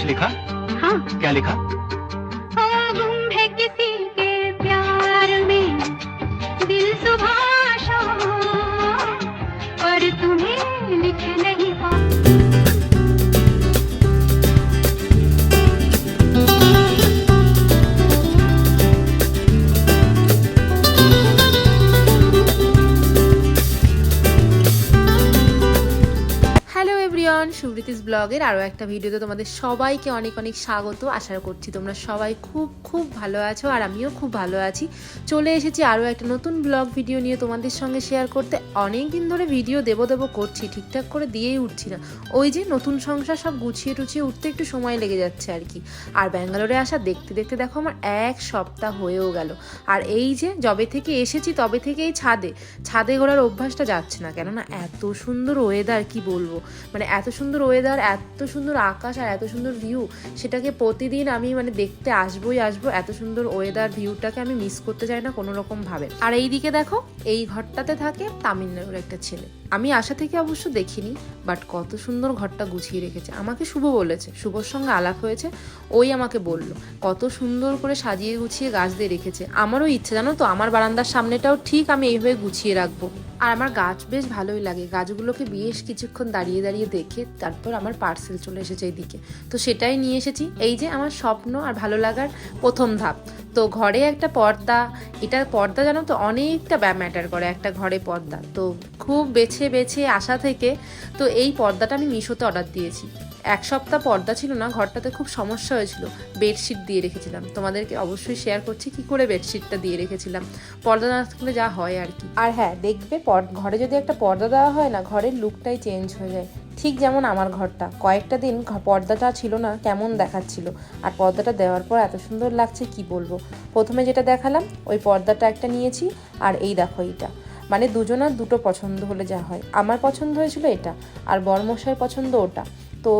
कुछ लिखा? हाँ। क्या लिखा? ব্লগের আরও একটা ভিডিওতে তোমাদের সবাইকে অনেক অনেক স্বাগত। আশা করছি তোমরা সবাই খুব খুব ভালো আছো আর আমিও খুব ভালো আছি। চলে এসেছি আরও একটা নতুন ব্লগ ভিডিও নিয়ে তোমাদের সঙ্গে শেয়ার করতে। অনেক দিন ধরে ভিডিও দেবো দেবো করছি, ঠিকঠাক করে দিয়েই উঠছি না। ওই যে নতুন সংসার সব গুছিয়ে টুছিয়ে উঠতে একটু সময় লেগে যাচ্ছে আর কি। আর ব্যাঙ্গালোরে আসা দেখতে দেখতে দেখো আমার এক সপ্তাহ হয়েও গেল। আর এই যে যবে থেকে এসেছি তবে থেকেই ছাদে। ছাদে ঘোরার অভ্যাসটা যাচ্ছে না কেননা এত সুন্দর ওয়েদার কি বলব? মানে এত সুন্দর ওয়েদার এত সুন্দর আকাশ আর এত সুন্দর ভিউ সেটাকে প্রতিদিন আমি মানে দেখতে আসবোই আসব, এত সুন্দর ওয়েদার ভিউটাকে আমি মিস করতে চাই না কোনো রকম ভাবে আর এই দিকে দেখো, এই ঘরটাতে থাকে তামিলনাড়ুর একটা ছেলে। আমি আশা থেকে অবশ্য দেখিনি বাট কত সুন্দর ঘরটা গুছিয়ে রেখেছে। আমাকে শুভ বলেছে, শুভর সঙ্গে আলাপ হয়েছে, ওই আমাকে বলল, কত সুন্দর করে সাজিয়ে গুছিয়ে গাছ দিয়ে রেখেছে। আমারও ইচ্ছে, জানো তো, আমার বারান্দার সামনেটাও ঠিক আমি এইভাবে গুছিয়ে রাখব। আর আমার গাছ বেশ ভালোই লাগে, গাছগুলোকে বেশ কিছুক্ষণ দাঁড়িয়ে দাঁড়িয়ে দেখে, তারপর আমার পার্সেল চলে এসেছে এইদিকে। তো সেটাই নিয়ে এসেছি। এই যে আমার স্বপ্ন আর ভালো লাগার প্রথম ধাপ। তো ঘরে একটা পর্দা। এটার পর্দা জানো তো, অনেকটা ম্যাটার করে একটা ঘরে পর্দা। তো খুব বেছে বেছে আসা থেকে তো এই পর্দাটা আমি মিশোতে অর্ডার দিয়েছি। এক সপ্তাহ পর্দা ছিল না, ঘরটাতে খুব সমস্যা হয়েছিল। বেডশিট দিয়ে রেখেছিলাম। তোমাদেরকে অবশ্যই শেয়ার করছি কি করে বেডশিটটা দিয়ে রেখেছিলাম। পর্দা না থাকলে যা হয় আর কি। আর হ্যাঁ দেখবে ঘরে যদি একটা পর্দা দেওয়া হয় না, ঘরের লুকটাই চেঞ্জ হয়ে যায়। ঠিক যেমন আমার ঘরটা। কয়েকটা দিন পর্দাটা ছিল না কেমন দেখাচ্ছিল। আর পর্দাটা দেওয়ার পর এত সুন্দর লাগছে, কি বলব? প্রথমে যেটা দেখালাম, ওই পর্দাটা একটা নিয়েছি, আর এই দেখো এইটা। মানে দুজনার দুটো পছন্দ হলে যা হয়। আমার পছন্দ হয়েছিল এটা, আর বর্মশাইয়ের পছন্দ ওটা। তো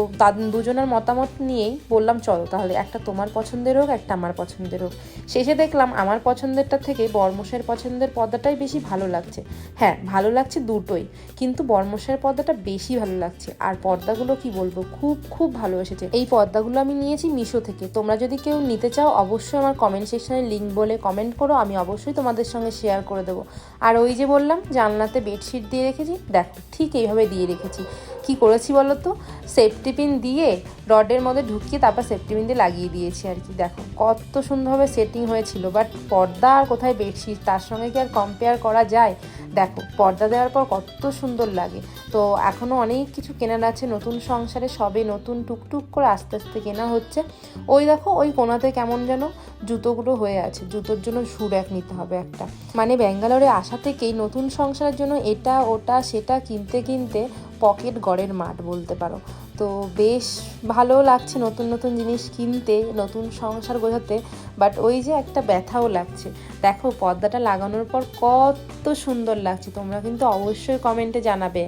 দুজনের মতামত নিয়েই বললাম, চলো তাহলে একটা তোমার পছন্দের হোক, একটা আমার পছন্দের হোক। শেষে দেখলাম, আমার পছন্দেরটা থেকে বর্মশের পছন্দের পর্দাটাই বেশি ভালো লাগছে। হ্যাঁ ভালো লাগছে দুটোই, কিন্তু বর্মশের পর্দাটা বেশি ভালো লাগছে। আর পর্দাগুলো কি বলব, খুব খুব ভালো এসেছে। এই পর্দাগুলো আমি নিয়েছি মিশো থেকে। তোমরা যদি কেউ নিতে চাও, অবশ্যই আমার কমেন্ট সেকশনে লিঙ্ক বলে কমেন্ট করো, আমি অবশ্যই তোমাদের সঙ্গে শেয়ার করে দেবো। আর ওই যে বললাম, জানলাতে বেডশিট দিয়ে রেখেছি, দেখো, ঠিক এইভাবে দিয়ে রেখেছি। কি করেছি বলো তো? সেফটি পিন দিয়ে রডের মধ্যে ঢুকিয়ে তারপর সেফটি পিন দিয়ে লাগিয়ে দিয়েছি আর কি। দেখো, কত সুন্দরভাবে সেটিং হয়েছিল বাট পর্দা আর কোথায় বেডশিট তার সঙ্গে কি আর কম্পেয়ার করা যায়? দেখো, পর্দা দেওয়ার পর কত সুন্দর লাগে। তো এখনও অনেক কিছু কেনার আছে, নতুন সংসারে সবে নতুন টুকটুক করে আস্তে আস্তে কেনা হচ্ছে। ওই দেখো, ওই কোনাতে কেমন যেন জুতোগুলো হয়ে আছে। জুতোর জন্য শু এক নিতে হবে একটা। মানে ব্যাঙ্গালোরে আসা থেকেই নতুন সংসারের জন্য এটা, ওটা, সেটা কিনতে কিনতে পকেট গড়ের মাঠ বলতে পারো। তো বেশ ভালো লাগছে নতুন নতুন জিনিস কিনতে, নতুন সংসার গোছাতে বাট ওই যে একটা ব্যথাও লাগছে। দেখো, পর্দাটা লাগানোর পর কত সুন্দর লাগছে। তোমরা কিন্তু অবশ্যই কমেন্টে জানাবে।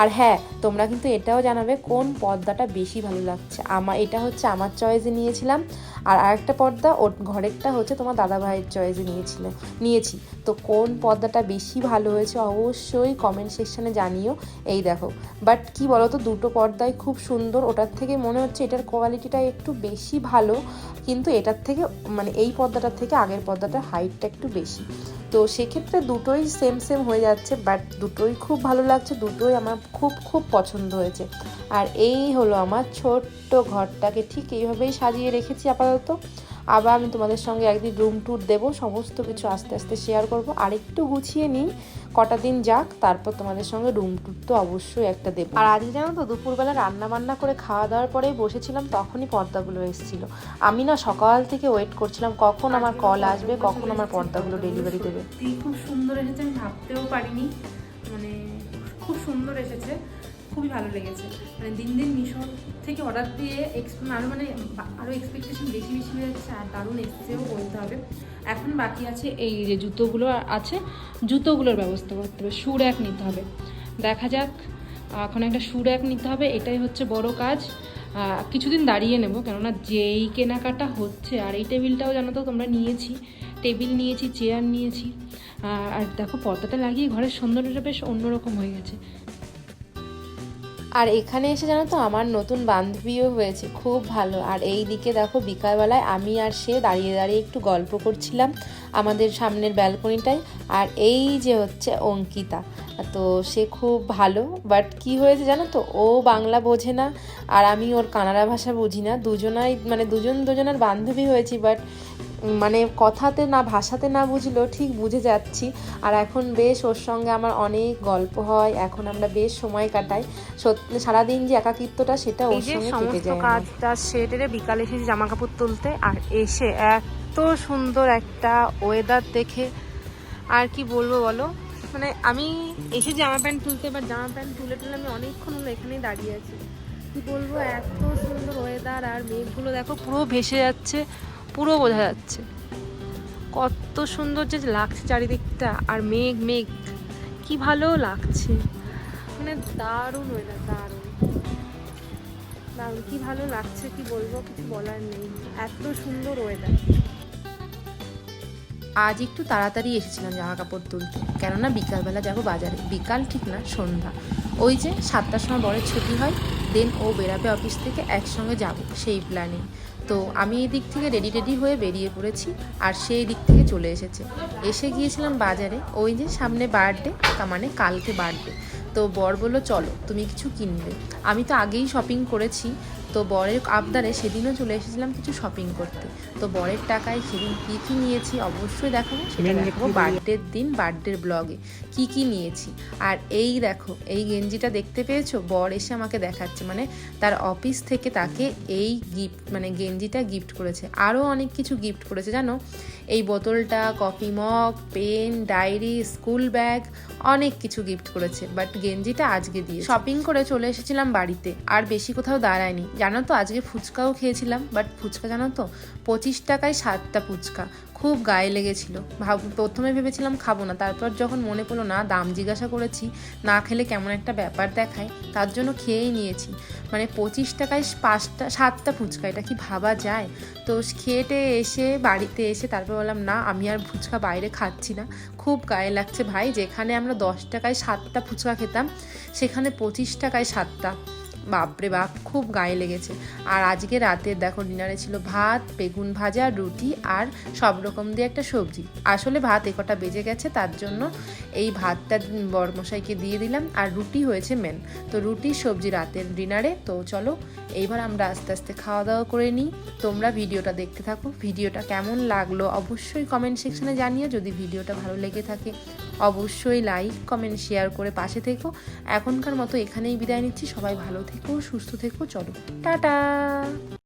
আর হ্যাঁ তোমরা কিন্তু এটাও জানাবে কোন পর্দাটা বেশি ভালো লাগছে। আমার এটা হচ্ছে আমার চয়েসে নিয়েছিলাম। আর আরেকটা পর্দা, ওর ঘরেরটা হচ্ছে তোমার দাদা ভাইয়ের চয়েসে নিয়েছিল, নিয়েছি। তো কোন পর্দাটা বেশি ভালো হয়েছে অবশ্যই কমেন্ট সেকশনে জানিও। এই দেখো বাট কি বলো তো দুটো পর্দায় খুব সুন্দর ওটার থেকে মনে হচ্ছে এটার কোয়ালিটিটা একটু বেশি ভালো, কিন্তু এটার থেকে মানে এই পর্দাটার থেকে আগের পর্দাটার হাইটটা একটু বেশি। তো সেক্ষেত্রে দুটোই সেম সেম হয়ে যাচ্ছে বাট দুটোই খুব ভালো লাগছে, দুটোই আমার খুব খুব পছন্দ হয়েছে। আর এই হলো আমার ছোট্ট ঘরটাকে ঠিক এইভাবেই সাজিয়ে রেখেছি আপাতত। আবার আমি তোমাদের সঙ্গে একদিন রুম ট্যুর দেবো, সমস্ত কিছু আস্তে আস্তে শেয়ার করব। আর একটু গুছিয়ে নিই, কটা দিন যাক, তারপর তোমাদের সঙ্গে রুম ট্যুর তো অবশ্যই একটা দেবো। আর আজকে জানো তো, দুপুরবেলা রান্না বান্না করে খাওয়া দাওয়ার পরেই বসেছিলাম, তখনই পর্দাগুলো এসেছিল। আমি না সকাল থেকে ওয়েট করছিলাম, কখন আমার কল আসবে, কখন আমার পর্দাগুলো ডেলিভারি দেবে। খুব সুন্দর এসেছে, আমি ভাবতেও পারিনি। মানে খুব সুন্দর এসেছে। খুবই ভালো লেগেছে। মানে দিন দিন মিশো থেকে অর্ডার দিয়ে আরও মানে আরও এক্সপেকটেশন বেশি বেশি হয়ে যাচ্ছে আর দারুণ এসেছেও বলতে হবে। এখন বাকি আছে এই যে জুতোগুলো আছে, জুতোগুলোর ব্যবস্থা করতে হবে শু র্যাক নিতে হবে। দেখা যাক, এখন একটা শু এক নিতে হবে, এটাই হচ্ছে বড় কাজ। কিছুদিন দাঁড়িয়ে নেব, কেননা যেই কেনাকাটা হচ্ছে, আর এই টেবিলটাও জানো তো তোমরা নিয়েছি, টেবিল নিয়েছি, চেয়ার নিয়েছি। আর দেখো পর্দাটা লাগিয়ে ঘরের সৌন্দর্যটা বেশ অন্যরকম হয়ে গেছে। আর এখানে এসে জানো তো আমার নতুন বান্ধবীও হয়েছে, খুব ভালো। আর এই দিকে দেখো বিকালবেলায় আমি আর সে দাঁড়িয়ে দাঁড়িয়ে একটু গল্প করছিলাম আমাদের সামনের ব্যালকনিটায়। আর এই যে হচ্ছে অঙ্কিতা, তো সে খুব ভালো। বাট কি হয়েছে জানো তো, ও বাংলা বোঝে না আর আমি ওর কানাডা ভাষা বুঝি না। দুজনাই মানে দুজন দুজনের বান্ধবী হয়েছি, বাট মানে কথাতে না ভাষাতে না বুঝলেও ঠিক বুঝে যাচ্ছি। আর এখন বেশ ওর সঙ্গে আমার অনেক গল্প হয় এখন আমরা বেশ সময় কাটাই। সত্যি সারাদিন যে একাকিত্বটা সেটা ওর যে সঙ্গে কেটে সমস্ত যায় কাজটা সেরে বিকালে এসে জামা কাপড় তুলতে আর এসে এত সুন্দর একটা ওয়েদার দেখে আর কি বলব বলো? মানে আমি এসে জামা প্যান্ট তুলতে এবার জামা প্যান্ট তুলে তুলে আমি অনেকক্ষণ হলো এখানেই দাঁড়িয়ে আছি। কি বলব? এত সুন্দর ওয়েদার আর মেঘগুলো দেখো পুরো ভেসে যাচ্ছে। পুরো বোঝা যাচ্ছে। কত সুন্দর যে লাগছে চারিদিকটা আর মেঘ মেঘ। কি ভালো লাগছে। মানে দারুণ ওয়েদার দারুণ। দারুণ, কি ভালো লাগছে কি বলব, কিছু বলার নেই। এত সুন্দর ওয়েদার আজ একটু তাড়াতাড়ি এসেছিলাম জামা কাপড় তুলতে। কেননা বিকালবেলা যাব বাজারে। বিকাল ঠিক না, সন্ধ্যা। ওই যে সাতটার সময় বরের ছুটি হয় দেন ও বেরাবে অফিস থেকে একসঙ্গে যাব, সেই প্ল্যানিং তো আমি এই দিক থেকে রেডি রেডি হয়ে বেরিয়ে পড়েছি আর সেই দিক থেকে চলে এসেছে। এসে গিয়েছিলাম বাজারে, ওই যে সামনে বার্থডে তার মানে কালকে বার্থডে তো বর বলল, চলো, তুমি কিছু কিনবে। আমি তো আগেই শপিং করেছি তো বরের আবদারে সেদিনও চলে এসেছিলাম কিছু শপিং করতে। তো বরের টাকায় সেদিন কী কী নিয়েছি অবশ্যই দেখাবো সেটা দেখাবো বার্থডের দিন বার্থডের ব্লগে কি কি নিয়েছি। আর এই দেখো এই গেঞ্জিটা দেখতে পেয়েছ? বর এসে আমাকে দেখাচ্ছে মানে তার অফিস থেকে তাকে এই গিফট মানে গেঞ্জিটা গিফট করেছে। আরও অনেক কিছু গিফট করেছে জানো? এই বোতলটা coffee mug pen diary school bag অনেক কিছু গিফট করেছে। বাট গেঞ্জিটা আজকে দিয়ে শপিং করে চলে এসেছিলাম বাড়িতে আর বেশি কোথাও দাঁড়ায়নি। জানো তো, আজকে ফুচকাও খেয়েছিলাম বাট ফুচকা জানো তো, পঁচিশ টাকায় সাতটা ফুচকা, খুব গায়ে লেগেছিল। ভাব, প্রথমে ভেবেছিলাম খাব না, তারপর যখন মনে পড়ল, না, দাম জিজ্ঞাসা করেছি, না খেলে কেমন একটা ব্যাপার দেখায় তার জন্য খেয়েই নিয়েছি। মানে পঁচিশ টাকায় পাঁচটা, সাতটা ফুচকা, এটা কি ভাবা যায়? তো খেয়েটে এসে, বাড়িতে এসে তারপর বললাম, না, আমি আর ফুচকা বাইরে খাচ্ছি না, খুব গায়ে লাগছে ভাই, যেখানে আমরা দশ টাকায় সাতটা ফুচকা খেতাম, সেখানে পঁচিশ টাকায় সাতটা। বাপরে বাপ, খুব গায়ে লেগেছে। আর আজকে রাতে দেখো ডিনারে ছিল ভাত, বেগুন ভাজা, রুটি আর সব রকম দিয়ে একটা সবজি। আসলে ভাত একটা বেজে গেছে, তার জন্য এই ভাতটা বরমশাইকে দিয়ে দিলাম আর রুটি হয়েছে মেন তো রুটি, সবজি রাতের ডিনারে তো চলো এইবার আমরা আস্তে আস্তে খাওয়া দাওয়া করে নিই। তোমরা ভিডিওটা দেখতে থাকো। ভিডিওটা কেমন লাগল অবশ্যই কমেন্ট সেকশনে জানিও। যদি ভিডিওটা ভালো লেগে থাকে অবশ্যই লাইক কমেন্ট শেয়ার করে পাশে থেকো। এখনকার মতো এখানেই বিদায় নিচ্ছি। সবাই ভালো থেকো, সুস্থ থেকো, চলো। টাটা!